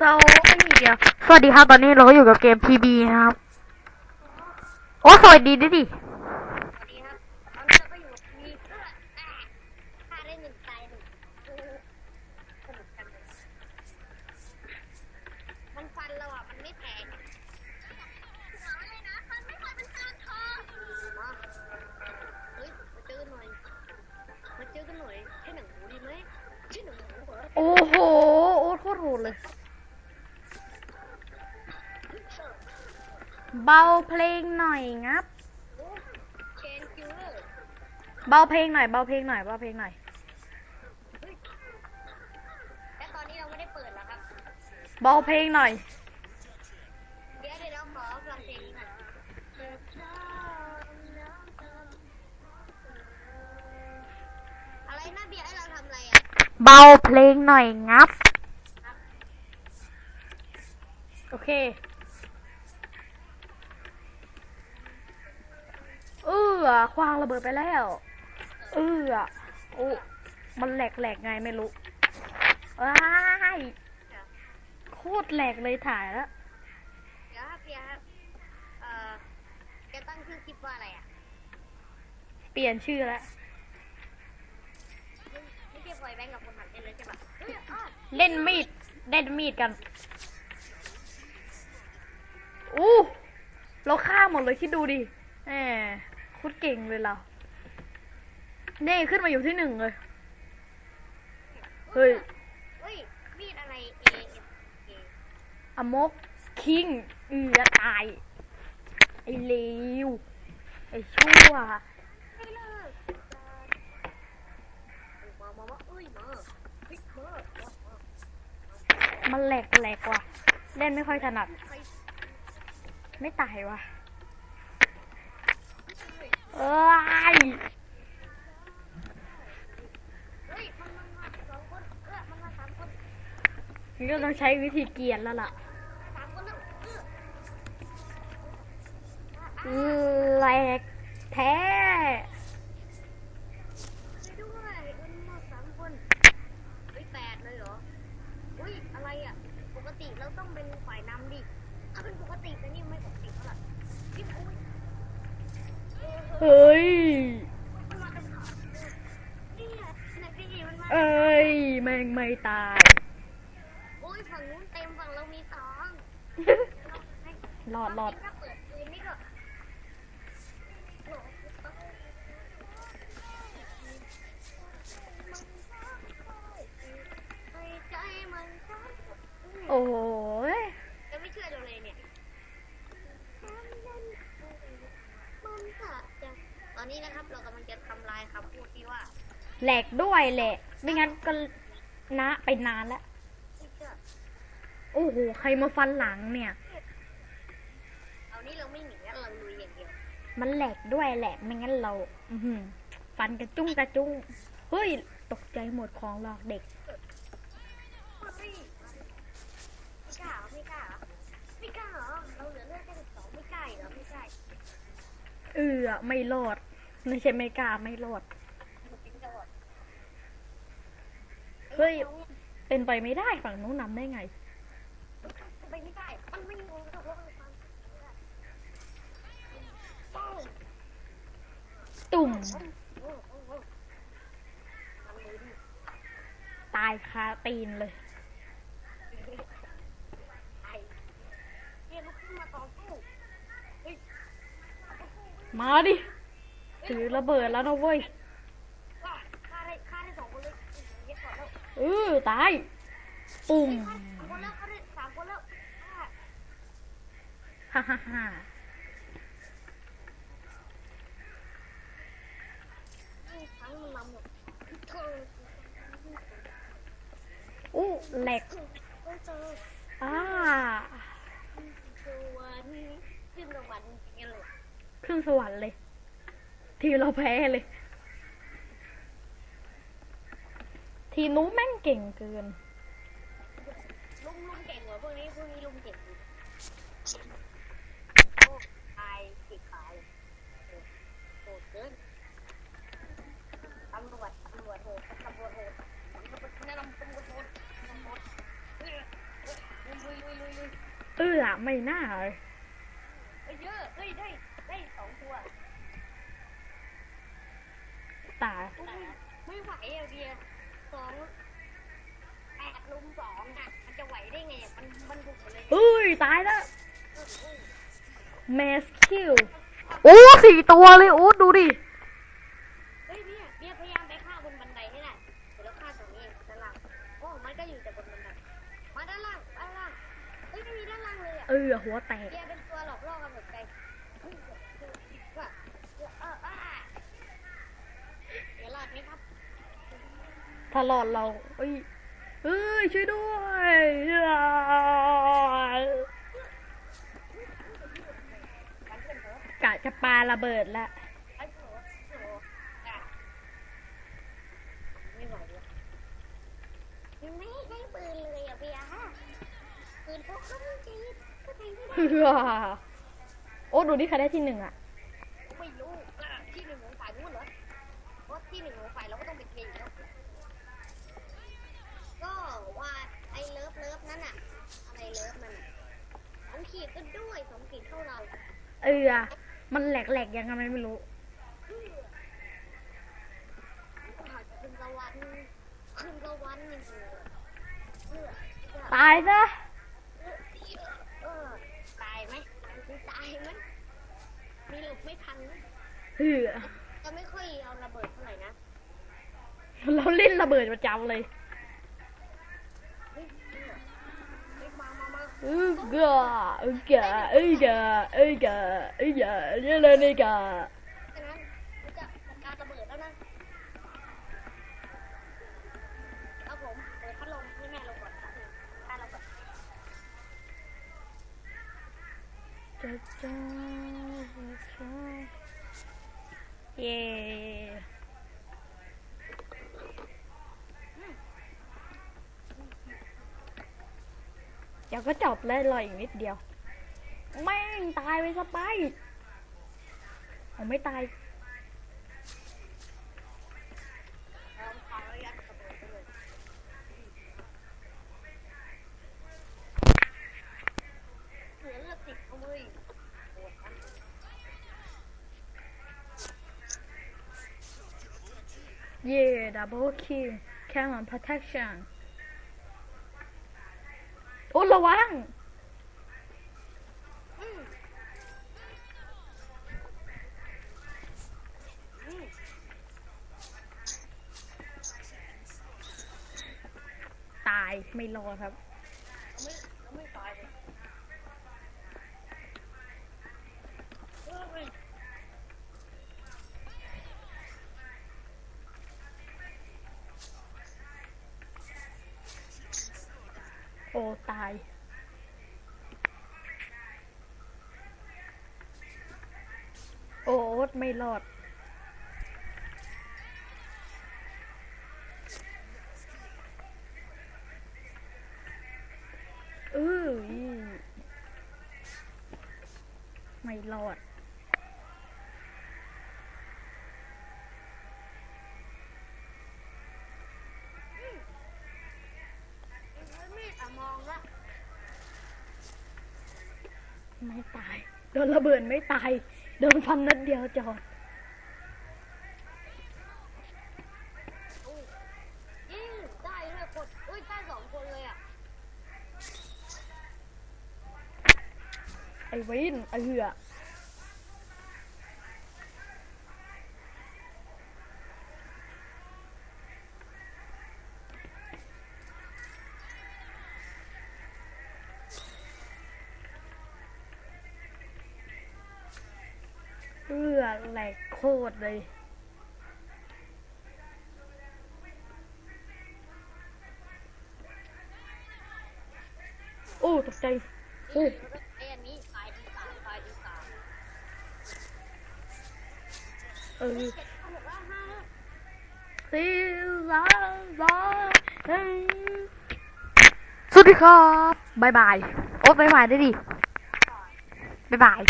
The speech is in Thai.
สวัสดีครับสวัสดีครับ ตอนนี้เราก็อยู่กับเกม PB นะครับ โอ้สวัสดีดิดิ สวัสดีครับตอนนี้เราก็อยู่มีเพื่ออ่าฆ่าได้หนึ่งตายหนึ่งโอ้โหสนุกจังเลยมันฟันเราอะ มันไม่แทงหวังเลยนะฟันไม่เคยเป็นการทองมาเฮ้ย มาเจอกันหน่อย มาเจอกันหน่อยแค่หนังหมูดีไหมแค่หนังหมูเหรอ โอ้โห โอ้โคตรโหดเลย เบาเพลงหน่อยงับโอ้เชนคิวเลอร์เบาเพลงหน่อย เบาเพลงหน่อย เบาเพลงหน่อย และตอนนี้เราไม่ได้เปิดแล้วครับ เบาเพลงหน่อย เดี๋ยวเดี๋ยวเราขอฟังเพลงนี้ก่อนอะไรนะเบียร์ให้เราทำอะไรอะ เบาเพลงหน่อยงับ โอเค เออควางระเบิดไปแล้ว เออโอ้มันแหลกแหลกๆไงไม่รู้ว้ายโคตรแหลกเลยถ่ายแล้วเดี๋ยวครับเบียร์ครับเอ่อจะตั้งชื่อคลิปว่าอะไรอะเปลี่ยนชื่อแล้วไม่ไม่ใช่พลอยแบงค์กับคนหัดเล่นเลยใช่ปะเฮ้ยอ้อเล่นมีดเล่นมีดกันอู้เราฆ่าหมดเลยคิดดูดิแหมโค ตรเก่งเลยเรานี่ขึ้นมาอยู่ที่หนึ่งเลย เฮ้ยเฮ้ย มีดอะไร A M A อมกคิงอือตาย ไอเลวไอชั่วไม่เลิกมามามาเอ้ยมาเฮ้ยมามันแหลกแหลกว่ะ เล่นไม่ค่อยถนัด ไม่ตายว่ะฮ้ย เอ้ย เฮ้ย มั นี่ก็ต้องใช้วิธีเกียนแล้วล่ะแหลกแท้ด้วยมันมาสามคนเฮ้ยแปดเลยเหรออุ้ยอะไรอะปกติเราต้องเป็นฝ่ายนำดิ ถ้าเป็นปกติแต่นี่ไม่ปกติเท่าไหร่พี่อุ้ย เออเออเฮ้ยมันมาเป็นขานี่ไงไหนพี่มันมาเอ้ย แม่งไม่ตายโอ้ยฝั่งนู้นเต็มฝั่งเรามีสองหลอดหลอดถ้าเปิดปืนนี่ก็โอ้ให้ใจมันชักโอ้ย จะไม่เชื่อเราเลยเนี่ย มันขาดจะตอนนี้นะครับเรากำลังจะทำลายคำพูดที่ว่าแหลกด้วยแหละ ไม่งั้นก็นะไปนานแล้ว ไม่เชื่อโอ้โห ใครมาฟันหลังเนี่ย เอานี่เราไม่หนีนะเราลุยอย่างเดียวมันแหลกด้วยแหละ ไม่งั้นเรา อือหือฟันกระจุ้งกระจุ้ง เฮ้ย ตกใจหมดของหลอกเด็ก เฮ้ยไม่กล้าเหรอไม่กล้าเหรอไม่กล้าเหรอเราเหลือเลือดแค่สิบสองไม่กล้าเหรอไม่กล้า เออไม่รอดไม่ใช่ไม่กล้าไม่รอด เฮ้ย เป็นไปไม่ได้ฝั่งนู้นนำได้ไง ไปไม่ได้มันไม่งงกับว่ามันความตุ่ม ตายคาตีนเลย ไอ้เนี่ยลุกขึ้นมาต่อสู้ มาดิ ถือระเบิดแล้วนะเว้ยฆ่าได้ฆ่าได้สองคนเลยเย็ดก่อนแล้วเออตาย ปุ่มสามคนแล้วฆ่าได้สามคนแล้วฆ่าฮ่าฮ่าฮ่าไม่ทั้งมันนำหมดเธออู้แหลกอ่าสวรรค์ขึ้นสวรรค์จริงเลย ขึ้นสวรรค์เลย ทีเราแพ้เลย ทีนู้แม่งเก่งเกิน ลุมลุมเก่งกว่าพวกนี้พวกนี้ลุมเก่งโอ้ตายสิขาเลยโหดเกินตำรวจตำรวจโหดตำรวจโหดตำรวจแนะนำตำรวจโหดตำรวจไม่น่าเลย เอ้ยเยอะเอ้ยได้ได้สองตัว ตายไม่ไหวอะเบียร์สองแปดลุมสองอะมันจะไหวได้ไงอะมันมันบุกมาเลยเฮ้ยตายแล้วเออเออแมสคิวโอ้สี่ตัวเลยโอ้ดูดิเฮ้ยเบียร์เบียร์พยายามไปฆ่าบนบันไดให้ได้เดี๋ยวเราฆ่าตรงนี้ด้านล่างโอ้มันก็อยู่แต่บนบันไดมาด้านล่างด้านล่างเฮ้ยไม่มีด้านล่างเลยอะเออหัวแตกเบียร์เป็นตัวหลอกล่อกันหมดใจเฮ้ยว่าเอออ่าเดี๋ยวรอดไหมครับ ถ้ารอดเราเอ้ยเอ้ยช่วยด้วยอ่ากันเพื่อนเถอะจะปาระเบิดละไอ้โถโอะไม่ไหวเลยยังไม่ได้ปืนเลยอะเบียร์ฮะปืนพวกเขาไม่จีบก็แทงไม่ได้เฮือโอ้ดูนี่ใครได้ที่หนึ่งอะไม่รู้ที่หนึ่งของฝ่ายนู้นเหรอเพราะที่หนึ่งของฝ่ายเราก็ต้องเป็นเกย์อยู่แล้ว ก็ว่าไอ้เลิฟเลิฟนั่นอะอะไรเลิฟมันอะสองขีดก็ด้วยสองขีดเท่าเราเออ มันแหลกๆยังไงไม่รู้อาจจะขึ้นสวรรค์ขึ้นสวรรค์นี่คือเพื่อเพื่อตายซะเออตายไหมตายไหมมีหลบไม่ทันไหมเฮือจะไม่ค่อยเอาระเบิดเท่าไหร่นะ เราเล่นระเบิดประจำเลย เออกะเออกะเออกะเออกะเออกะเนี่ยเลยนี่กะฉะนั้นเราจะทำการระเบิดแล้วนะเอาผมเปิดพัดลมให้แม่เราก่อนครับแม่เราก่อนจะจ้าจ้าเย่เดี๋ยวก็จบแล้วรออีกนิดเดียว แม่งตายไปซะไปผมไม่ตายเราพาระยะระเบิดไปเลยเหลือเลือดติดเอามืออีกโหดนะเย่ดับเบิลคิวแค่มัน protection โอ้ระวังตายไม่รอครับ ไม่ไม่ตายเลยเฮ้ย โอ้ ตาย โอ้โอ๊ตไม่รอด อือไม่รอด ไม่อะมองละ ไม่ตาย โดนระเบิดไม่ตาย โดนฟันนัดเดียวจอดอุ้ยยิงได้ด้วยคนอุ้ยได้สองคนเลยอะ ไอ้วินไอ้เหือ เหือแหลกโคตรเลยโอ้ตกใจโอ้ไอ้อันนี้ตายที่สามตายที่สามเออเจ็ดเอาหกแล้วห้าแล้วสี่สามสองหนึ่งสวัสดีครับบายบาย โอ๊ตบ๊ายบายได้ดิบายบาย